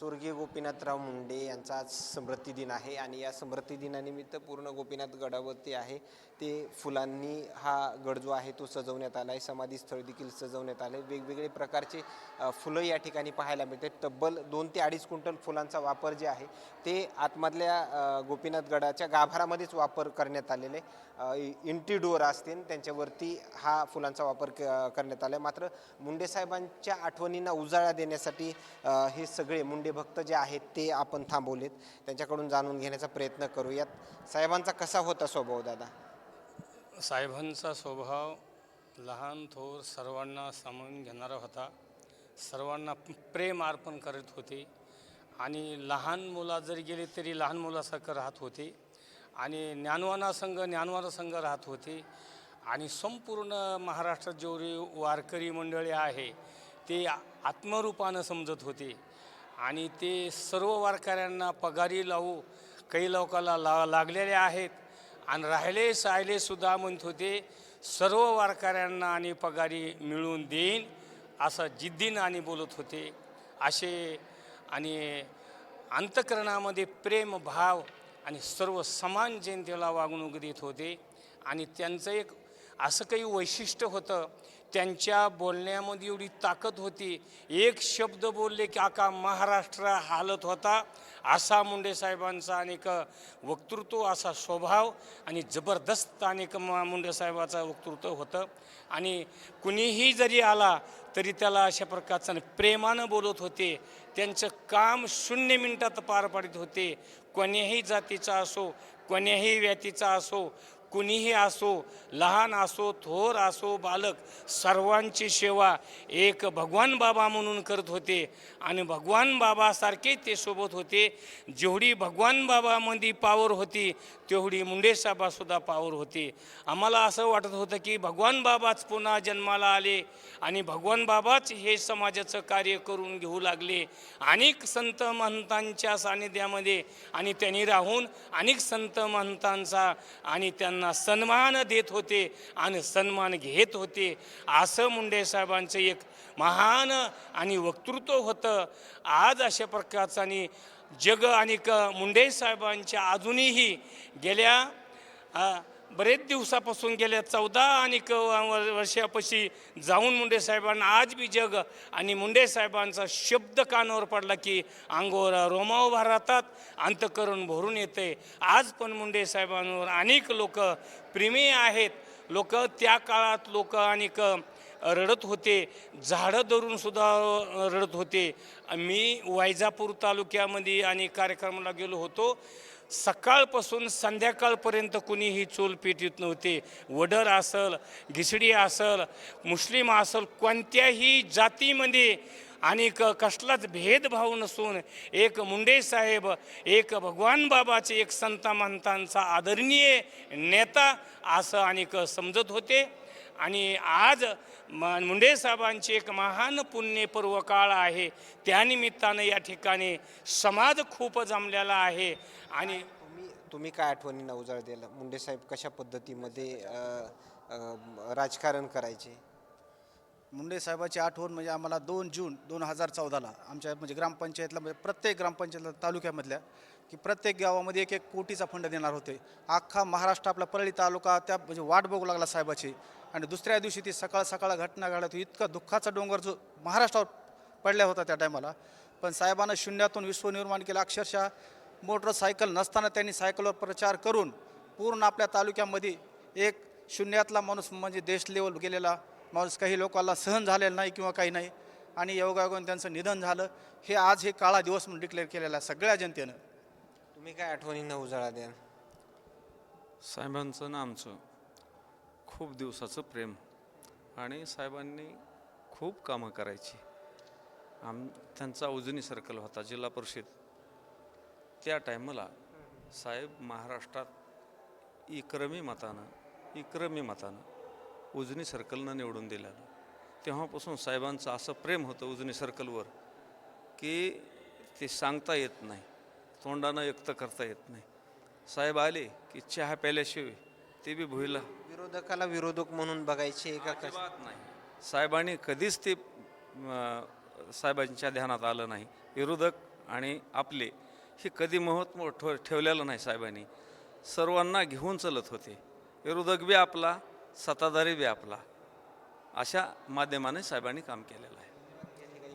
स्वर्गीय गोपीनाथराव मुंडे यांचा आज समृद्धी दिन आहे आणि या समृद्धी दिनानिमित्त पूर्ण गोपीनाथ गडावरती आहे. ते फुलांनी हा गड जो आहे तो सजवण्यात आला आहे समाधीस्थळ देखील सजवण्यात आलं आहे वेगवेगळे प्रकारचे फुलं या ठिकाणी पाहायला मिळते. तब्बल दोन ते अडीच क्विंटल फुलांचा वापर जे आहे ते आतमधल्या गोपीनाथ गडाच्या गाभारामध्येच वापर करण्यात आलेले इंटीडोअर इंटी असतील त्यांच्यावरती हा फुलांचा वापर क- करण्यात आला आहे मात्र मुंडे साहेबांच्या आठवणींना उजाळा देण्यासाठी हे सगळे मुंडे भक्त जे आहेत ते आपण थांबवलेत. त्यांच्याकडून जाणून घेण्याचा प्रयत्न करूयात. साहेबांचा कसा होता स्वभाव दादा? साहेबांचा स्वभाव लहान थोर सर्वांना सामावून घेणारा होता. सर्वांना प्रेम अर्पण करत होते. आणि लहान मुला जरी गेले तरी लहान मुलासारखं राहत होते. आणि ज्ञानवाना संघ ज्ञानवाना संघ राहत होते. आणि संपूर्ण महाराष्ट्रात जेवढी वारकरी मंडळी आहे ते आत्मरूपानं समजत होते. आणि ते सर्व वारकऱ्यांना पगारी लावू काही लोकांना ला लागलेले आहेत. आणि राहिले सायले सुद्धा म्हणत होते सर्व वारकऱ्यांना आणि पगारी मिळवून देईन असं जिद्दीनं आणि बोलत होते. असे आणि अंतकरणामध्ये प्रेम भाव आणि सर्व समान जनतेला वागणूक देत होते. आणि त्यांचं एक असं काही वैशिष्ट्य होतं त्यांच्या बोलण्यामध्ये एवढी ताकद होती. एक शब्द बोलले की आका महाराष्ट्र हालत होता. असा मुंडे साहेबांचा अनेक वक्तृत्व असा स्वभाव आणि जबरदस्त अनेक म- मुंडे साहेबाचं वक्तृत्व होतं. आणि कुणीही जरी आला तरी त्याला अशा प्रकारचं प्रेमानं बोलत होते. त्यांचं काम शून्य मिनटात पार पाडत होते. कोण्याही जातीचा असो कोण्याही व्यातीचा असो कुणीही असो लहान असो थोर असो बालक सर्वांची सेवा एक भगवान बाबा म्हणून करत होते आणि भगवान बाबासारखे ते सोबत होते. जेवढी भगवान बाबामध्ये पावर होती तेवढी मुंडेसाबासुद्धा पावर होती. आम्हाला असं वाटत होतं की भगवान बाबाच पुन्हा जन्माला आले आणि भगवान बाबाच हे समाजाचं कार्य करून घेऊ लागले. अनेक संत महंतांच्या सानिध्यामध्ये आणि त्यांनी राहून अनेक संत महंतांचा आणि त्यांना त्यांना सन्मान देत होते आणि सन्मान घेत होते. असं मुंडे साहेबांचं एक महान आणि वक्तृत्व होतं. आज अशा प्रकारचं आणि जग आणि क मुंडे साहेबांच्या अजूनही गेल्या बरेच दिवसापासून गेल्या चौदा आणि क वर- वर्षापाशी जाऊन मुंडे साहेबांना आज बी जग आणि मुंडे साहेबांचा शब्द कानावर पडला की अंगोर रोमाव उभा राहतात अंतकरण भरून येते. आज पण मुंडे साहेबांवर अनेक लोक प्रेमी आहेत. लोक त्या काळात लोक अनेक रडत होते. झाडं धरून सुद्धा रडत होते. मी वैजापूर तालुक्यामध्ये आणि कार्यक्रमाला गेलो होतो. सकाळपासून संध्याकाळपर्यंत कुणीही चूल पेटीत नव्हते. वडर असल घिसडी असल मुस्लिम असल कोणत्याही जातीमध्ये आणि क कसलाच भेदभाव नसून एक मुंडे साहेब एक भगवान बाबाचे एक संत महंतांचा आदरणीय नेता असं आणि क समजत होते. आणि आज म मुंडे साहेबांचे एक महान पुण्यपर्व काळ आहे. त्यानिमित्तानं या ठिकाणी समाज खूप जमलेला आहे. आणि तुम्ही तुम्ही काय आठवणींना उजाळ दिला मुंडे साहेब कशा पद्धतीमध्ये राजकारण करायचे? मुंडे साहेबाची आठवण म्हणजे आम्हाला दोन जून दोन हजार चौदाला आमच्या म्हणजे ग्रामपंचायतला म्हणजे प्रत्येक ग्रामपंचायतला तालुक्यामधल्या की प्रत्येक गावामध्ये एक एक कोटीचा फंड देणार होते. अख्खा महाराष्ट्र आपला परळी तालुका त्या म्हणजे वाट बघू लागला साहेबाची. आणि दुसऱ्या दिवशी ती सकाळ सकाळ घटना घडत होती. इतका दुःखाचा डोंगर जो महाराष्ट्रावर पडल्या होता त्या टायमाला पण साहेबांना शून्यातून विश्व निर्माण केलं. अक्षरशः मोटरसायकल नसताना त्यांनी सायकलवर प्रचार करून पूर्ण आपल्या तालुक्यामध्ये एक शून्यातला माणूस म्हणजे देश लेवल गेलेला माणूस काही लोकांना सहन झालेला नाही किंवा काही नाही. आणि योगायोगाने त्यांचं निधन झालं. हे आज हे काळा दिवस म्हणून डिक्लेअर केलेला आहे सगळ्या जनतेनं. तुम्ही काय आठवणींना उजाळा द्याल? साहेबांचं ना आमचं. खूप दिवसाचं प्रेम आणि साहेबांनी खूप कामं करायची. आम त्यांचा उजनी सर्कल होता जिल्हा परिषद. त्या टायमाला साहेब महाराष्ट्रात इक्रमी मतानं इक्रमी मतानं उजनी सर्कलनं निवडून दिलेलं तेव्हापासून साहेबांचं असं प्रेम होतं उजनी सर्कलवर की ते सांगता येत नाही तोंडानं व्यक्त करता येत नाही. साहेब आले की चहा प्यायल्याशिवाय ते बी भुईला. विरोधकाला विरोधक म्हणून बघायचे का कसं? अजिबात नाही. साहेबांनी कधीच ते अं, साहेबांच्या ध्यानात आलं नाही. विरोधक आणि आपले हे कधी महत्त्व ठेव ठेवलेलं नाही साहेबांनी. सर्वांना घेऊन चालत होते. विरोधक बी आपला सत्ताधारी बी आपला. अशा माध्यमाने साहेबांनी काम केलेलं आहे.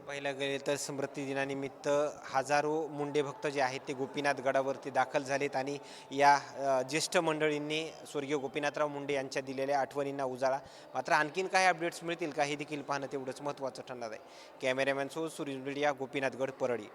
पाहायला गेले तर स्मृती दिनानिमित्त हजारो मुंडे भक्त जे आहेत ते गोपीनाथ गडावरती दाखल झालेत आणि या ज्येष्ठ मंडळींनी स्वर्गीय गोपीनाथराव मुंडे यांच्या दिलेल्या आठवणींना उजाळा. मात्र आणखीन काही अपडेट्स मिळतील का हे देखील पाहणं तेवढंच महत्त्वाचं ठरणार आहे. Cameraman so Suresh media Gopinathgad Parli.